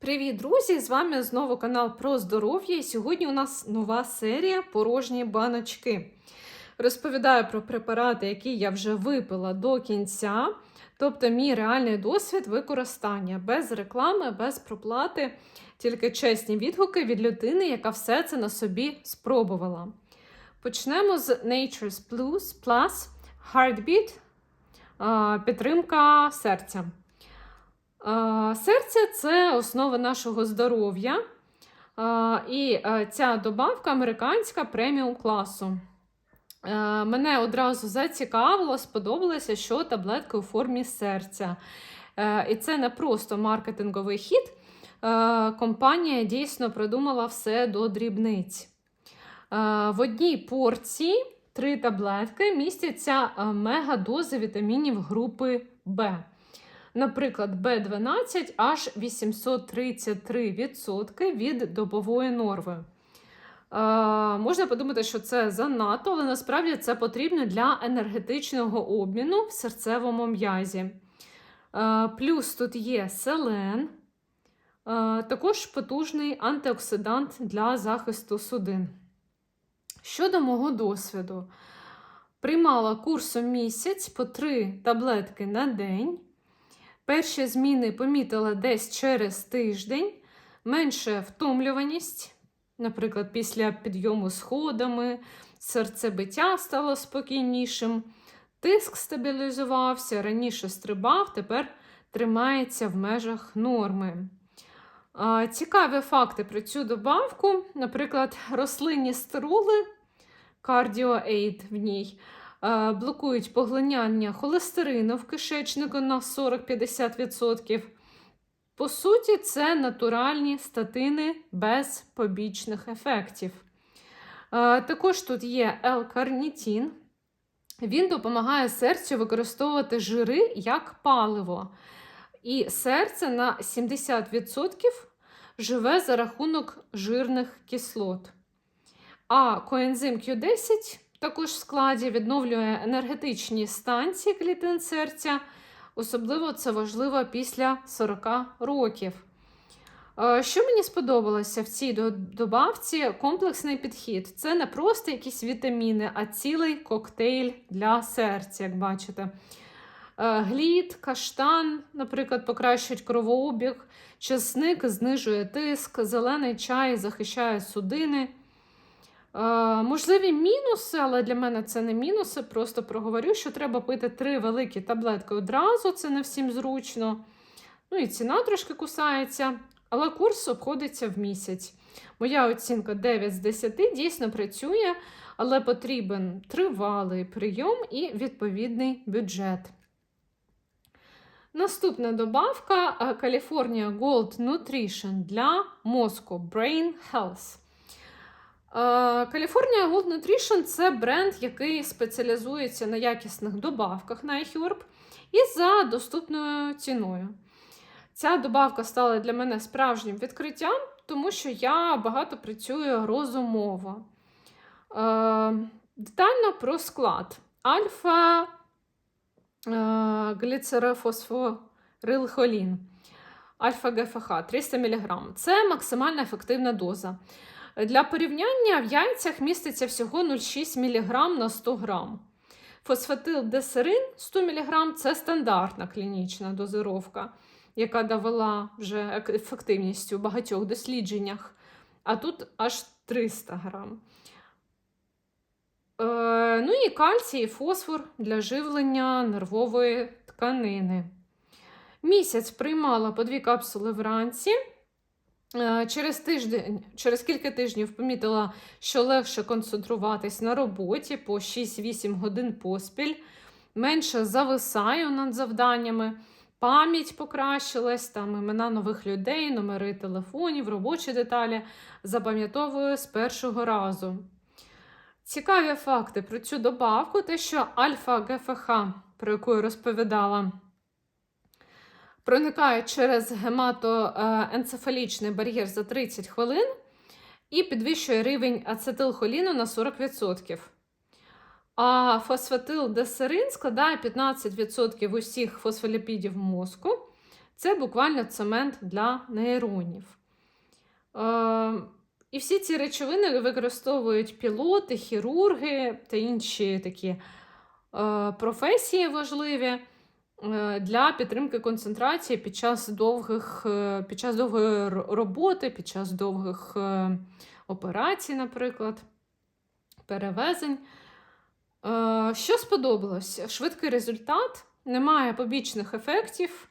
Привіт, друзі! З вами знову канал про здоров'я. І сьогодні у нас нова серія порожні баночки. Розповідаю про препарати, які я вже випила до кінця, тобто мій реальний досвід використання без реклами, без проплати, тільки чесні відгуки від людини, яка все це на собі спробувала. Почнемо з Nature's Plus Plus Heartbeat підтримка серця. Серце це основа нашого здоров'я. І е, ця добавка американська преміум класу. Е, Мене одразу зацікавило, сподобалося, що таблетки у формі серця. Е, І це не просто маркетинговий хід. Компанія дійсно продумала все до дрібниць. В одній порції три таблетки містяться мегадози вітамінів групи В. Наприклад, B12 аж 833% від добової норми. Е, можна подумати, що це занадто, але насправді це потрібно для енергетичного обміну в серцевому м'язі. Е, плюс тут є селен, е, також потужний антиоксидант для захисту судин. Щодо мого досвіду, приймала курсом місяць по 3 таблетки на день. Перші зміни помітила десь через тиждень, менше втомлюваність, наприклад, після підйому сходами, серцебиття стало спокійнішим, тиск стабілізувався, раніше стрибав, тепер тримається в межах норми. Цікаві факти про цю добавку, наприклад, рослинні стероли, кардіоейд в ній. Е, блокують поглиняння холестерину в кишечнику на 40-50%. По суті, це натуральні статини без побічних ефектів. Е, Також тут є L-карнітін. Він допомагає серцю використовувати жири як паливо. І серце на 70% живе за рахунок жирних кислот. А коензим Q10 також в складі відновлює енергетичні станції клітин серця. Особливо це важливо після 40 років. Е, Що мені сподобалося в цій добавці комплексний підхід. Це не просто якісь вітаміни, а цілий коктейль для серця, як бачите. Е, Глід, каштан, наприклад, покращують кровообіг, чесник знижує тиск, зелений чай захищає судини. Е, можливі мінуси, але для мене це не мінуси. Просто проговорю, що треба пити три великі таблетки одразу, це не всім зручно. Ну і ціна трошки кусається, але курс обходиться в місяць. Моя оцінка 9 з 10 дійсно працює, але потрібен тривалий прийом і відповідний бюджет. Наступна добавка California Gold Nutrition для мозку Brain Health. Е, California Gold Nutrition це бренд, який спеціалізується на якісних добавках на iHerb і за доступною ціною. Ця добавка стала для мене справжнім відкриттям, тому що я багато працюю розумово. Е, Детально про склад. Альфа е, гліцерофосфорилхолін. Альфа-ГФХ 300 мг. Це максимально ефективна доза. Для порівняння в яйцях міститься всього 0,6 мг на 100 г. Фосфатилдесерин 100 мг це стандартна клінічна дозировка, яка довела вже ефективність у багатьох дослідженнях. А тут аж 300 грам. Е, ну і кальцій і фосфор для живлення нервової тканини. Місяць приймала по дві капсули вранці. Е, Через тиждень, через кілька тижнів помітила, що легше концентруватись на роботі по 6-8 годин поспіль, менше зависаю над завданнями, пам'ять покращилась, там імена нових людей, номери телефонів, робочі деталі запам'ятовую з першого разу. Цікаві факти про цю добавку, те, що альфа-ГФХ, про яку я розповідала, проникає через гематоенцефалічний бар'єр за 30 хвилин і підвищує рівень ацетилхоліну на 40%. А фосфатилдесерин складає 15% усіх фосфоліпідів мозку. Це буквально цемент для нейронів. Е, і всі ці речовини використовують пілоти, хірурги та інші такі е, професії важливі для підтримки концентрації під час довгих, е, під час довгої роботи, під час довгих е, операцій, наприклад, перевезень. Е, Що сподобалось? Швидкий результат, немає побічних ефектів,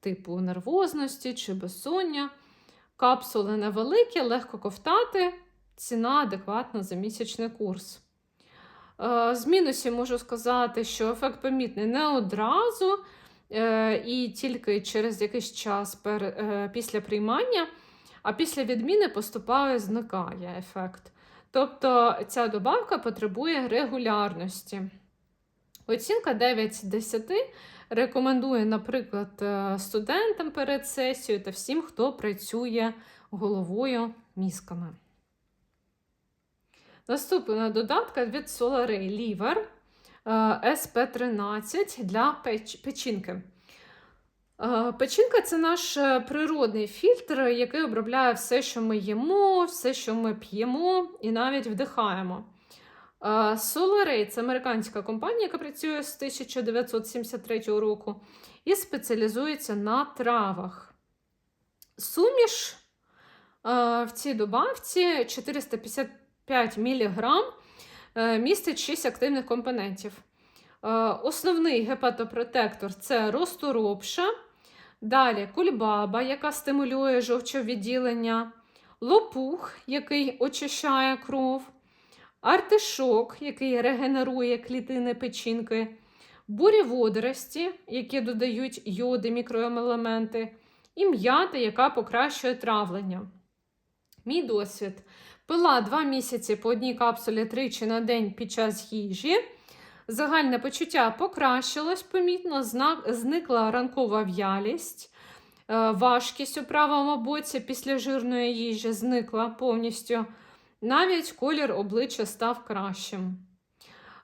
типу нервозності чи безсоння. Капсули невеликі, легко ковтати, ціна адекватна за місячний курс. Е, З мінусів можу сказати, що ефект помітний не одразу е, і тільки через якийсь час е, після приймання, а після відміни поступає, зникає ефект. Тобто ця добавка потребує регулярності. Оцінка 9 з 10 рекомендує, наприклад, студентам перед сесією та всім, хто працює головою мізками. Наступна додатка від Solaray Liver е, SP13 для печ- печінки. Е, Печінка це наш е, природний фільтр, який обробляє все, що ми їмо, все, що ми п'ємо, і навіть вдихаємо. Е, Solaray це американська компанія, яка працює з 1973 року і спеціалізується на травах. Суміш е, в цій добавці 455 мг е, містить 6 активних компонентів. Е, Основний гепатопротектор це розторопша, далі кульбаба, яка стимулює жовчовідділення, лопух, який очищає кров, артишок, який регенерує клітини печінки, бурі водорості, які додають йоди, мікроелементи, і м'ята, яка покращує травлення. Мій досвід. Пила 2 місяці по одній капсулі тричі на день під час їжі. Загальне почуття покращилось помітно, зникла ранкова в'ялість, е, важкість у правому боці після жирної їжі зникла повністю. Навіть колір обличчя став кращим.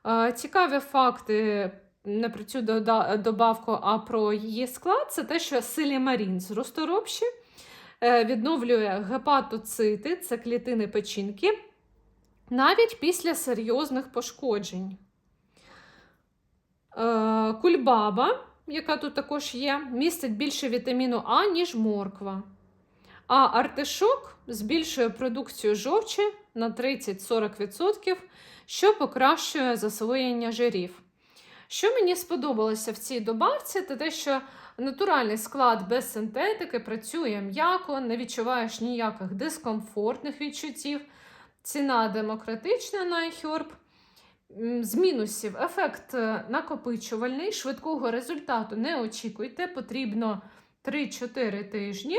Е, Цікаві факти не про цю добавку, а про її склад це те, що силімарін з розторопші е, відновлює гепатоцити, це клітини печінки, навіть після серйозних пошкоджень. Е, Кульбаба, яка тут також є, містить більше вітаміну А, ніж морква. А артишок збільшує продукцію жовчі на 30-40%, що покращує засвоєння жирів. Що мені сподобалося в цій добавці, це те, що натуральний склад без синтетики працює м'яко, не відчуваєш ніяких дискомфортних відчуттів. Ціна демократична на iHerb. З мінусів ефект е, накопичувальний, швидкого результату не очікуйте, потрібно 3-4 тижні.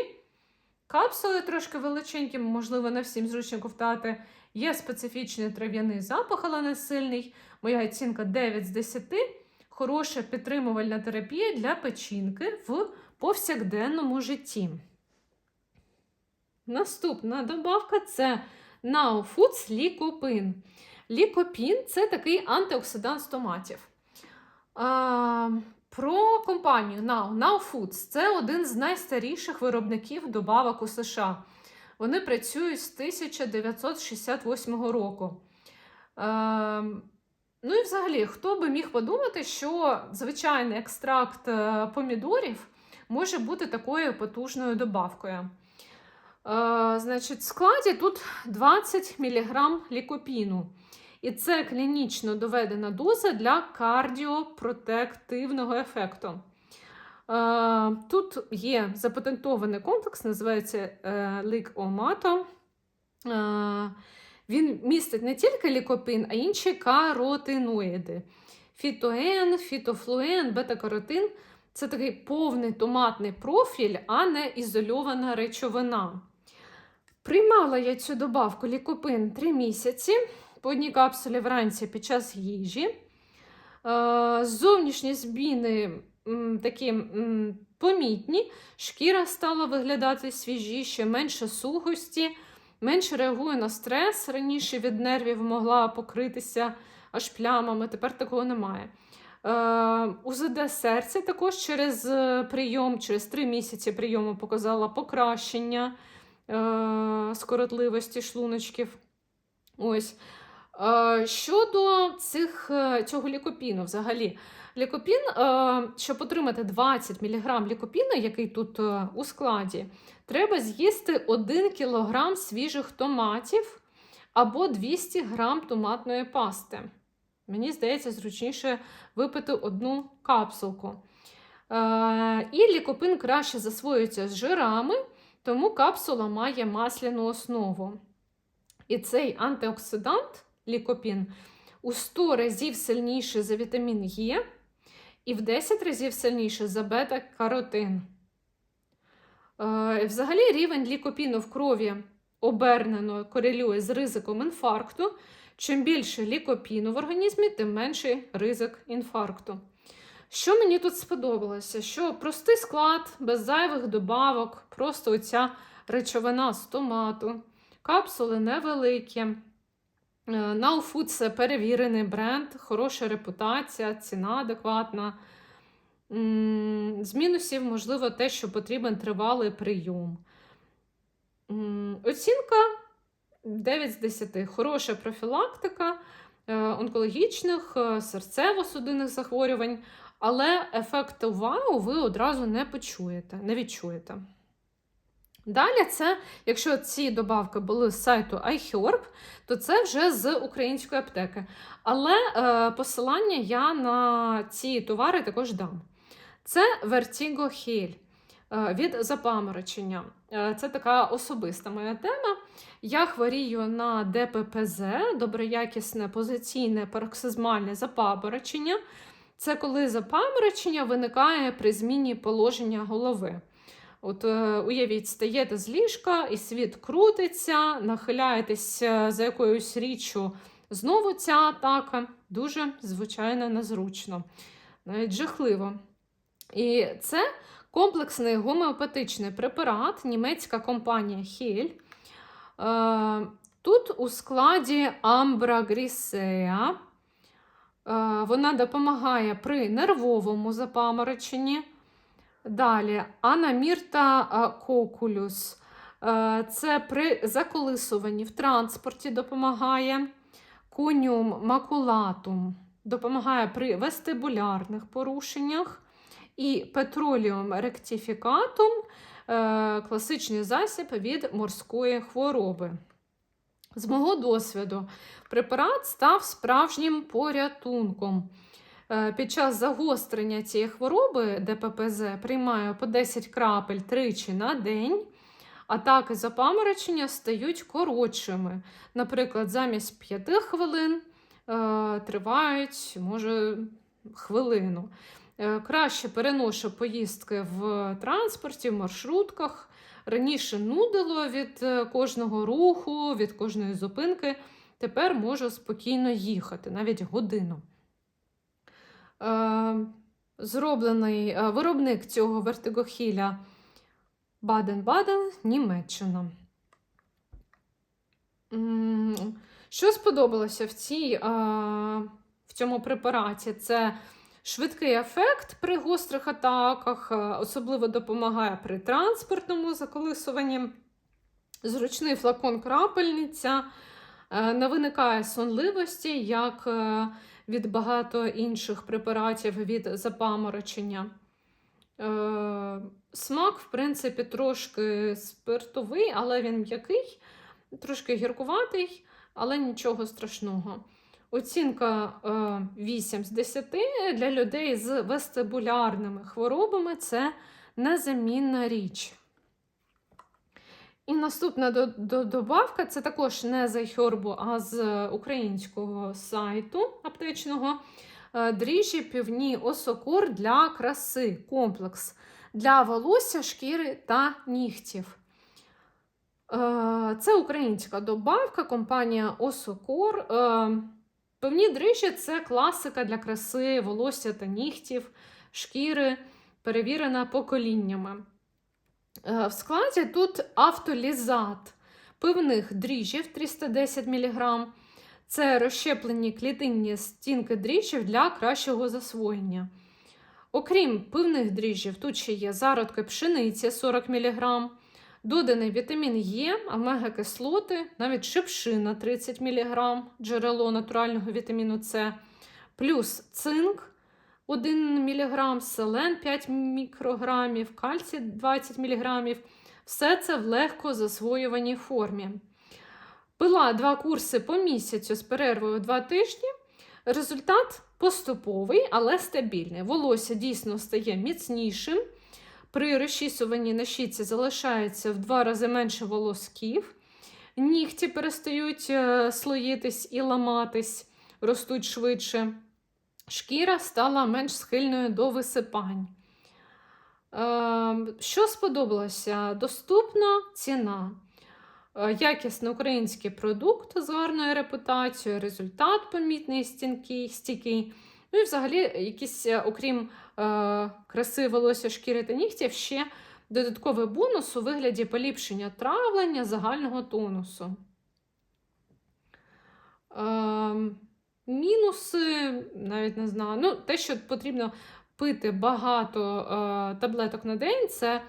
Капсули трошки величенькі, можливо, не всім зручно ковтати. Є специфічний трав'яний запах, але не сильний. Моя оцінка 9 з 10. Хороша підтримувальна терапія для печінки в повсякденному житті. Наступна добавка це Now Foods лікопин. Лікопін це такий антиоксидант з томатів. А, про компанію Now. Now Foods це один з найстаріших виробників добавок у США. Вони працюють з 1968 року. А, ну і взагалі, хто би міг подумати, що звичайний екстракт е, помідорів може бути такою потужною добавкою. Е, значить, в складі тут 20 мг лікопіну. І це клінічно доведена доза для кардіопротективного ефекту. Е, Тут є запатентований комплекс, називається е, лік-омато. Е, Він містить не тільки лікопин, а інші каротиноїди. Фітоен, фітофлуен, бета-каротин це такий повний томатний профіль, а не ізольована речовина. Приймала я цю добавку лікопин 3 місяці по одній капсулі вранці під час їжі. Е, Зовнішні зміни такі помітні, шкіра стала виглядати свіжіше, менше сухості, менше реагує на стрес. Раніше від нервів могла покритися аж плямами, тепер такого немає. Е, УЗД серця також через е, прийом, через 3 місяці прийому показала покращення е, скоротливості шлуночків. Ось. Щодо цих, цього лікопіну, взагалі, лікопін, щоб отримати 20 мг лікопіну, який тут у складі, треба з'їсти 1 кг свіжих томатів або 200 г томатної пасти. Мені здається, зручніше випити одну капсулку. Е, і лікопин краще засвоюється з жирами, тому капсула має масляну основу. І цей антиоксидант лікопін у 100 разів сильніший за вітамін Е і в 10 разів сильніший за бета-каротин. Е, Взагалі, рівень лікопіну в крові обернено корелює з ризиком інфаркту. Чим більше лікопіну в організмі, тим менший ризик інфаркту. Що мені тут сподобалося? Що простий склад, без зайвих добавок, просто оця речовина з томату, капсули невеликі. Е, Now Food – це перевірений бренд, хороша репутація, ціна адекватна. З мінусів, можливо, те, що потрібен тривалий прийом. Оцінка 9 з 10. Хороша профілактика е, онкологічних, е, серцево-судинних захворювань, але ефекту вау ви одразу не почуєте, не відчуєте. Далі, це, якщо ці добавки були з сайту iHerb, то це вже з української аптеки. Але е, посилання я на ці товари також дам. Це Vertigo Heal е, від запаморочення. Е, це така особиста моя тема. Я хворію на ДППЗ, доброякісне позиційне пароксизмальне запаморочення. Це коли запаморочення виникає при зміні положення голови. От е, уявіть, стаєте з ліжка, і світ крутиться, нахиляєтесь за якоюсь річчю. Знову ця атака дуже, звичайно, незручно, навіть жахливо. І це комплексний гомеопатичний препарат, німецька компанія Хель. Е, Тут у складі Амбра Грісея. Е, Вона допомагає при нервовому запамороченні. Далі Анамірта кокулюс. Е, Це при заколисуванні в транспорті допомагає. Куніум макулатум допомагає при вестибулярних порушеннях. І петроліум ректифікатум е, класичний засіб від морської хвороби. З мого досвіду, препарат став справжнім порятунком. Е, Під час загострення цієї хвороби ДППЗ приймаю по 10 крапель тричі на день. Атаки запаморочення стають коротшими. Наприклад, замість 5 хвилин е, тривають, може, хвилину. Е, Краще переношу поїздки в транспорті, в маршрутках. Раніше нудило від е, кожного руху, від кожної зупинки. Тепер можу спокійно їхати, навіть годину. Е, Зроблений виробник цього вертигохіля Баден-Баден, Німеччина. Що сподобалося в, цій, в цьому препараті? Це швидкий ефект при гострих атаках, е, особливо допомагає при транспортному заколисуванні. Зручний флакон крапельниця, е, не виникає сонливості, як е, від багато інших препаратів від запаморочення. Смак, в принципі, трошки спиртовий, але він м'який, трошки гіркуватий, але нічого страшного. Оцінка е, 8 з 10 для людей з вестибулярними хворобами це незамінна річ. І наступна до- до- добавка це також не з iHerb, а з українського сайту аптечного. Е, Дріжджі півні осокор для краси. Комплекс для волосся, шкіри та нігтів. Е, Це українська добавка, компанія Осокор. Певні дріжджі це класика для краси, волосся та нігтів, шкіри, перевірена поколіннями. Е, В складі тут автолізат пивних дріжджів 310 мг. Це розщеплені клітинні стінки дріжджів для кращого засвоєння. Окрім пивних дріжджів, тут ще є зародки пшениці 40 мг, доданий вітамін Е, омега-кислоти, навіть шипшина 30 мг, джерело натурального вітаміну С, плюс цинк 1 мг, селен 5 мікрограмів, кальцій 20 мг. Все це в легко засвоюваній формі. Пила два курси по місяцю з перервою 2 тижні. Результат поступовий, але стабільний. Волосся дійсно стає міцнішим. При розчісуванні на щітці залишається в два рази менше волосків. Нігті перестають е, слоїтись і ламатись, ростуть швидше. Шкіра стала менш схильною до висипань. Е, Що сподобалося? Доступна ціна. Е, Якісний український продукт з гарною репутацією, результат помітний, стінкий, стійкий. Ну і взагалі, якісь, окрім краси волосся, шкіри та нігтів, ще додатковий бонус у вигляді поліпшення травлення загального тонусу. Е, мінуси, навіть не знаю. Ну, те, що потрібно пити багато е, таблеток на день, це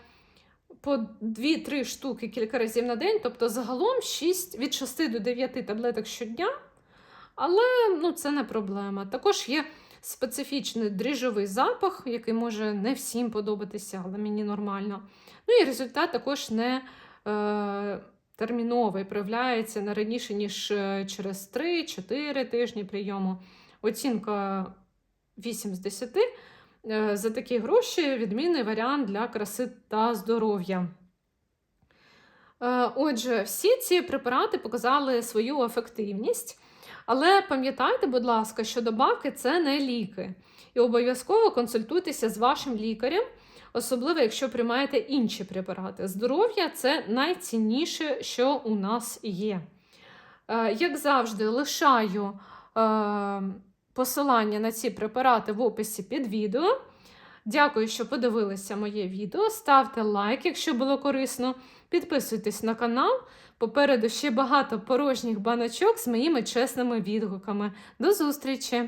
по 2-3 штуки кілька разів на день, тобто загалом 6, від 6 до 9 таблеток щодня. Але ну, це не проблема. Також є специфічний дріжджовий запах, який може не всім подобатися, але мені нормально. Ну і результат також не е, терміновий, проявляється не раніше, ніж е, через 3-4 тижні прийому. Оцінка 8 з 10. Е, За такі гроші відмінний варіант для краси та здоров'я. Е, Отже, всі ці препарати показали свою ефективність. Але пам'ятайте, будь ласка, що добавки це не ліки. І обов'язково консультуйтеся з вашим лікарем, особливо якщо приймаєте інші препарати. Здоров'я це найцінніше, що у нас є. Е, Як завжди, лишаю е, посилання на ці препарати в описі під відео. Дякую, що подивилися моє відео. Ставте лайк, якщо було корисно. Підписуйтесь на канал. Попереду ще багато порожніх баночок з моїми чесними відгуками. До зустрічі!